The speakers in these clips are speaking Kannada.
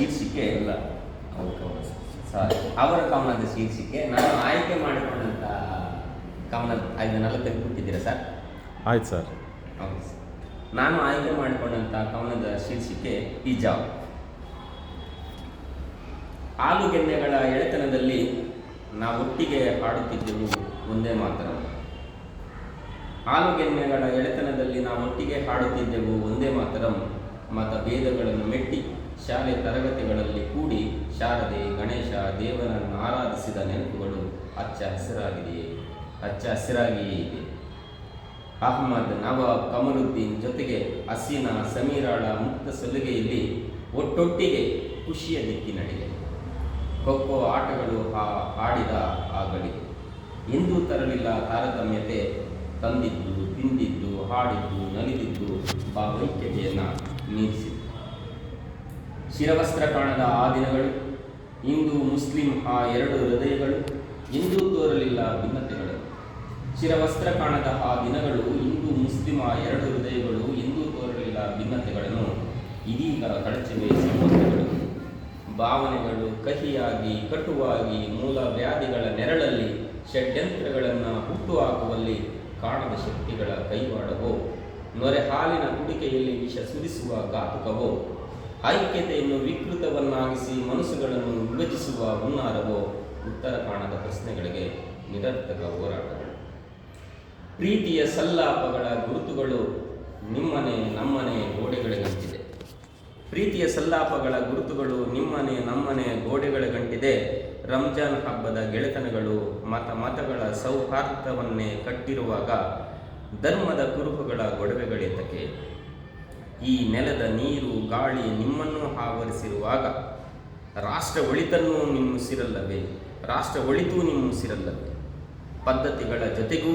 ಶೀರ್ಷಿಕೆ ಇಲ್ಲ. ಸಾರಿ. ಅವರ ಕವನದ ಶೀರ್ಷಿಕೆ. ನಾನು ಆಯ್ಕೆ ಮಾಡಿಕೊಂಡಂಥ ಕವನ ಇದನ್ನೆಲ್ಲ ತೆಗೆದುಬಿಟ್ಟಿದ್ದೀರಾ ಸರ್? ಆಯ್ತು ಸರ್. ಹೌದು ಸರ್. ನಾನು ಆಯ್ಕೆ ಮಾಡಿಕೊಂಡಂಥ ಕವನದ ಶೀರ್ಷಿಕೆ ಇಜಾವ್ ಆಲೂಗೆನ್ನೆಗಳ ಎಳೆತನದಲ್ಲಿ ನಾವೊಟ್ಟಿಗೆ ಹಾಡುತ್ತಿದ್ದೆವು ಒಂದೇ ಮಾತ್ರ ಆಲೂಗೆನ್ನೆಗಳ ಎಳೆತನದಲ್ಲಿ ನಾವೊಟ್ಟಿಗೆ ಹಾಡುತ್ತಿದ್ದೆವು ಒಂದೇ ಮಾತ್ರಂ ಮತ ಭೇದಗಳನ್ನು ಮೆಟ್ಟಿ ಶಾಲೆ ತರಗತಿಗಳಲ್ಲಿ ಕೂಡಿ ಶಾರದೆ ಗಣೇಶ ದೇವರನ್ನು ಆರಾಧಿಸಿದ ನೆನಪುಗಳು ಅಚ್ಚ ಹಸಿರಾಗಿದೆಯೇ? ಅಚ್ಚ ಹಸಿರಾಗಿಯೇ ಇದೆ. ಅಹ್ಮದ್ ನವಾಬ್ ಕಮರುದ್ದೀನ್ ಜೊತೆಗೆ ಹಸೀನಾ ಸಮೀರಾಳ ಮುಕ್ತ ಸಲುಗೆಯಲ್ಲಿ ಒಟ್ಟೊಟ್ಟಿಗೆ ಖುಷಿಯ ದಿಕ್ಕಿನಡೆಗೆ ಖೋಖೋ ಆಟಗಳು ಆ- ಆಡಿದ ಆ ಗಳಿಗೆ ಎಂದೂ ತರಲಿಲ್ಲ ತಾರತಮ್ಯತೆ. ತಂದಿದ್ದು, ತಿಂದಿದ್ದು, ಹಾಡಿದ್ದು, ನಲಿದಿದ್ದು, ಭಾವೈಕ್ಯತೆಯನ್ನು ಮೀರಿಸಿದ್ದು ಶಿರವಸ್ತ್ರ ಕಾಣದ ಆ ದಿನಗಳು, ಹಿಂದೂ ಮುಸ್ಲಿಂ ಆ ಎರಡು ಹೃದಯಗಳು ಎಂದೂ ತೋರಲಿಲ್ಲ ಭಿನ್ನತೆಗಳು. ಶಿರವಸ್ತ್ರ ಕಾಣದ ಆ ದಿನಗಳು, ಹಿಂದೂ ಮುಸ್ಲಿಂ ಆ ಎರಡು ಹೃದಯಗಳು ಎಂದೂ ತೋರಲಿಲ್ಲ ಭಿನ್ನತೆಗಳನ್ನು. ಇದೀಗ ಕಳಚಿವೆ ಸಂಬಂಧಗಳು. ಭಾವನೆಗಳು ಕಹಿಯಾಗಿ, ಕಟುವಾಗಿ, ಮೂಲ ವ್ಯಾಧಿಗಳ ನೆರಳಲ್ಲಿ, ಷಡ್ಯಂತ್ರಗಳನ್ನು ಹುಟ್ಟುಹಾಕುವಲ್ಲಿ ಕಾಣದ ಶಕ್ತಿಗಳ ಕೈವಾಡವೋ, ನೊರೆ ಹಾಲಿನ ಕುಡಿಕೆಯಲ್ಲಿ ವಿಷ ಸುರಿಸುವ ಘಾತುಕವೋ ಐಕ್ಯತೆಯನ್ನು ವಿಕೃತವನ್ನಾಗಿಸಿ ಮನಸ್ಸುಗಳನ್ನು ವಿಭಜಿಸುವ ಹುನ್ನಾರವೋ ಉತ್ತರ ಕಾಣದ ಪ್ರಶ್ನೆಗಳಿಗೆ ನಿರರ್ಥಕ ಹೋರಾಟಗಳು. ಪ್ರೀತಿಯ ಸಲ್ಲಾಪಗಳ ಗುರುತುಗಳು ನಿಮ್ಮನೆ ನಮ್ಮನೆ ಗೋಡೆಗಳಿಗಂಟಿದೆ ಪ್ರೀತಿಯ ಸಲ್ಲಾಪಗಳ ಗುರುತುಗಳು ನಿಮ್ಮನೆ ನಮ್ಮನೆ ಗೋಡೆಗಳಿಗಂಟಿದೆ ರಂಜಾನ್ ಹಬ್ಬದ ಗೆಳೆತನಗಳು ಮತ ಮತಗಳ ಸೌಹಾರ್ದವನ್ನೇ ಕಟ್ಟಿರುವಾಗ ಧರ್ಮದ ಕುರುಹುಗಳ ಗೊಡವೆಗಳಿದ್ದಕ್ಕೆ ಈ ನೆಲದ ನೀರು ಗಾಳಿ ನಿಮ್ಮನ್ನು ಆವರಿಸಿರುವಾಗ ರಾಷ್ಟ್ರ ಒಳಿತನ್ನೂ ನಿಮ್ಮಿಸಿರಲ್ಲವೇ ರಾಷ್ಟ್ರ ಒಳಿತೂ ನಿಮ್ಮುಸಿರಲ್ಲವೇ ಪದ್ಧತಿಗಳ ಜೊತೆಗೂ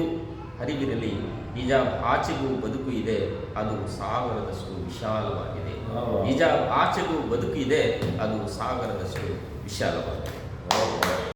ಅರಿವಿರಲಿ. ಹಿಜಾಬ್ ಆಚೆಗೂ ಬದುಕು ಇದೆ. ಅದು ಸಾಗರದಷ್ಟು ವಿಶಾಲವಾಗಿದೆ. ಹಿಜಾಬ್ ಆಚೆಗೂ ಬದುಕು ಇದೆ. ಅದು ಸಾಗರದಷ್ಟು ವಿಶಾಲವಾಗಿದೆ.